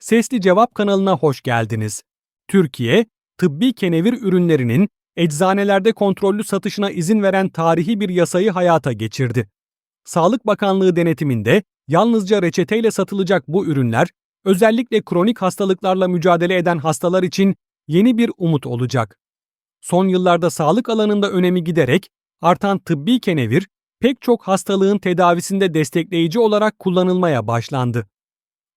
Sesli Cevap kanalına hoş geldiniz. Türkiye, tıbbi kenevir ürünlerinin eczanelerde kontrollü satışına izin veren tarihi bir yasayı hayata geçirdi. Sağlık Bakanlığı denetiminde yalnızca reçeteyle satılacak bu ürünler, özellikle kronik hastalıklarla mücadele eden hastalar için yeni bir umut olacak. Son yıllarda sağlık alanında önemi giderek artan tıbbi kenevir, pek çok hastalığın tedavisinde destekleyici olarak kullanılmaya başlandı.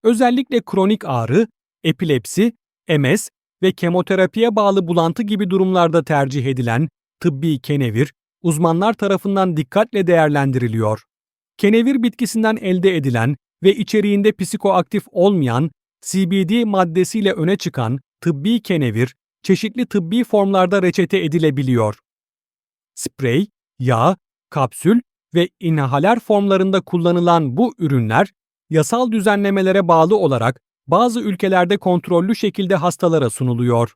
Özellikle kronik ağrı, epilepsi, MS ve kemoterapiye bağlı bulantı gibi durumlarda tercih edilen tıbbi kenevir, uzmanlar tarafından dikkatle değerlendiriliyor. Kenevir bitkisinden elde edilen ve içeriğinde psikoaktif olmayan CBD maddesiyle öne çıkan tıbbi kenevir, çeşitli tıbbi formlarda reçete edilebiliyor. Sprey, yağ, kapsül ve inhaler formlarında kullanılan bu ürünler, yasal düzenlemelere bağlı olarak bazı ülkelerde kontrollü şekilde hastalara sunuluyor.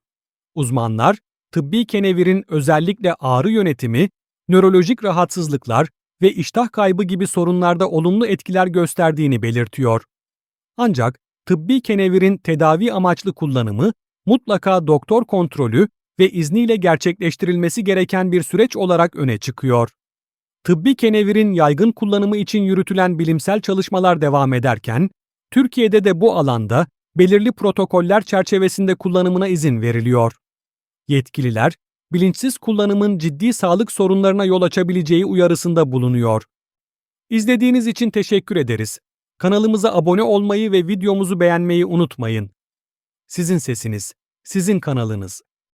Uzmanlar, tıbbi kenevirin özellikle ağrı yönetimi, nörolojik rahatsızlıklar ve iştah kaybı gibi sorunlarda olumlu etkiler gösterdiğini belirtiyor. Ancak tıbbi kenevirin tedavi amaçlı kullanımı mutlaka doktor kontrolü ve izniyle gerçekleştirilmesi gereken bir süreç olarak öne çıkıyor. Tıbbi kenevirin yaygın kullanımı için yürütülen bilimsel çalışmalar devam ederken, Türkiye'de de bu alanda belirli protokoller çerçevesinde kullanımına izin veriliyor. Yetkililer, bilinçsiz kullanımın ciddi sağlık sorunlarına yol açabileceği uyarısında bulunuyor. İzlediğiniz için teşekkür ederiz. Kanalımıza abone olmayı ve videomuzu beğenmeyi unutmayın. Sizin sesiniz, sizin kanalınız.